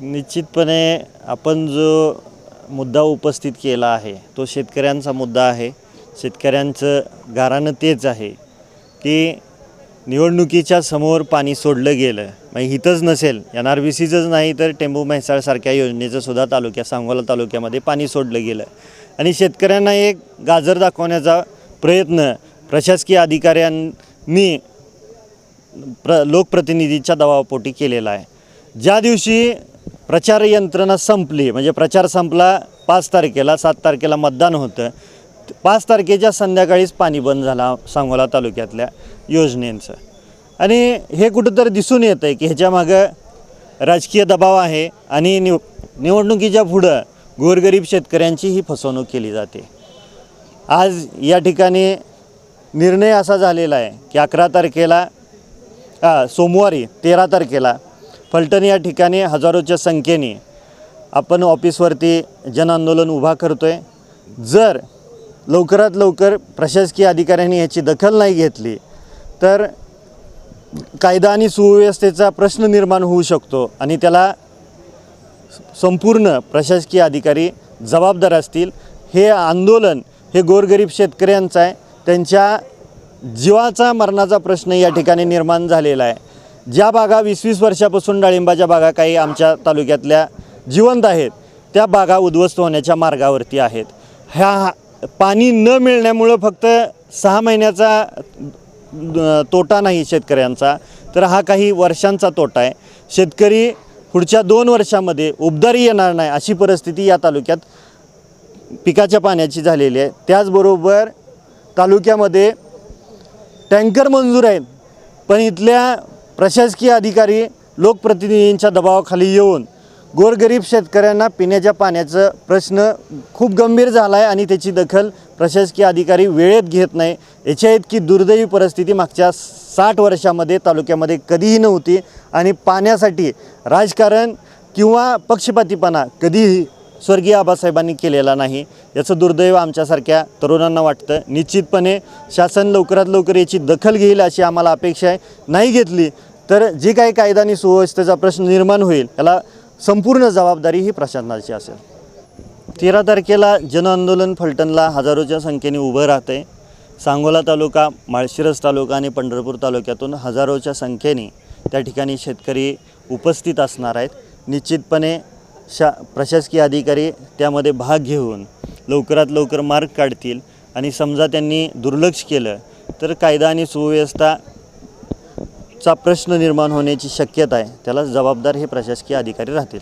निश्चितपणे आपण जो मुद्दा उपस्थित केला आहे तो शेतकऱ्यांचा मुद्दा आहे. शेतकऱ्यांचं गारानं तेच आहे की निवडणुकीच्या समोर पाणी सोडलं गेलं. मग इथंच नसेल एन आर बी सीचंच नाही तर टेंबू म्हैसाळसारख्या योजनेचं सुद्धा तालुक्या सांगोला तालुक्यामध्ये पाणी सोडलं गेलं. आणि शेतकऱ्यांना एक गाजर दाखवण्याचा प्रयत्न प्रशासकीय अधिकाऱ्यांनी प्र लोकप्रतिनिधीच्या दबावापोटी केलेला आहे. ज्या दिवशी प्रचार यंत्रणा संपली. म्हणजे प्रचार संपला पाच तारखेला सात तारखेला मतदान होतं. पाच तारखेच्या संध्याकाळीच पाणी बंद झाला सांगोला तालुक्यातल्या योजनेचं. आणि हे कुठंतरी दिसून येतं आहे की ह्याच्यामागं राजकीय दबाव आहे आणि निव निवडणुकीच्या पुढं गोरगरीब शेतकऱ्यांची ही फसवणूक केली जाते. आज या ठिकाणी निर्णय असा झालेला आहे की अकरा तारखेला सोमवारी तेरा तारखेला फलटण या ठिकाणी हजारोच्या संख्येने आपण ऑफिसवरती जनआंदोलन उभा करतो आहे जर लवकरात लवकर प्रशासकीय अधिकाऱ्यांनी याची दखल नाही घेतली तर कायदा आणि सुव्यवस्थेचा प्रश्न निर्माण होऊ शकतो आणि त्याला संपूर्ण प्रशासकीय अधिकारी जबाबदार असतील. हे आंदोलन हे गोरगरीब शेतकऱ्यांचं आहे. त्यांच्या जीवाचा मरणाचा प्रश्न या ठिकाणी निर्माण झालेला आहे. ज्या बागा वीस वीस वर्षापासून डाळिंबाच्या बागा काही आमच्या तालुक्यातल्या जिवंत आहेत त्या बागा उद्ध्वस्त होण्याच्या मार्गावरती आहेत. ह्या पाणी न मिळण्यामुळं फक्त सहा महिन्याचा तोटा नाही शेतकऱ्यांचा तर हा काही वर्षांचा तोटा आहे. शेतकरी पुढच्या दोन वर्षामध्ये उबदारी येणार नाही अशी परिस्थिती या तालुक्यात पिकाच्या पाण्याची झालेली आहे. त्याचबरोबर तालुक्यामध्ये टँकर मंजूर आहेत. पण इथल्या प्रशासकीय अधिकारी लोकप्रतिनिधींच्या दबावाखाली येऊन गोरगरीब शेतकऱ्यांना पिण्याच्या पाण्याचं प्रश्न खूप गंभीर झाला आहे आणि त्याची दखल प्रशासकीय अधिकारी वेळेत घेत नाही. याच्या इतकी दुर्दैवी परिस्थिती मागच्या साठ वर्षामध्ये तालुक्यामध्ये कधीही नव्हती आणि पाण्यासाठी राजकारण किंवा पक्षपातीपणा कधीही स्वर्गीय आबासाहेबांनी केलेला नाही. याचं दुर्दैव आमच्यासारख्या तरुणांना वाटतं. निश्चितपणे शासन लवकरात लवकर याची दखल घेईल अशी आम्हाला अपेक्षा आहे. नाही घेतली तर जी काही कायदा आणि सुव्यवस्थेचा प्रश्न निर्माण होईल याला संपूर्ण जबाबदारी ही प्रशासनाची असेल. तेरा तारखेला जनआंदोलन फलटणला हजारोच्या संख्येने उभं राहतं आहे सांगोला तालुका माळशिरस तालुका आणि पंढरपूर तालुक्यातून हजारोच्या संख्येने त्या ठिकाणी शेतकरी उपस्थित असणार आहेत. निश्चितपणे शा प्रशासकीय अधिकारी त्यामध्ये भाग घेऊन लवकरात लवकर मार्ग काढतील. आणि समजा त्यांनी दुर्लक्ष केलं तर कायदा आणि सुव्यवस्था चा प्रश्न निर्माण होण्याची शक्यता आहे. त्याला जबाबदार हे प्रशासकीय अधिकारी राहतील.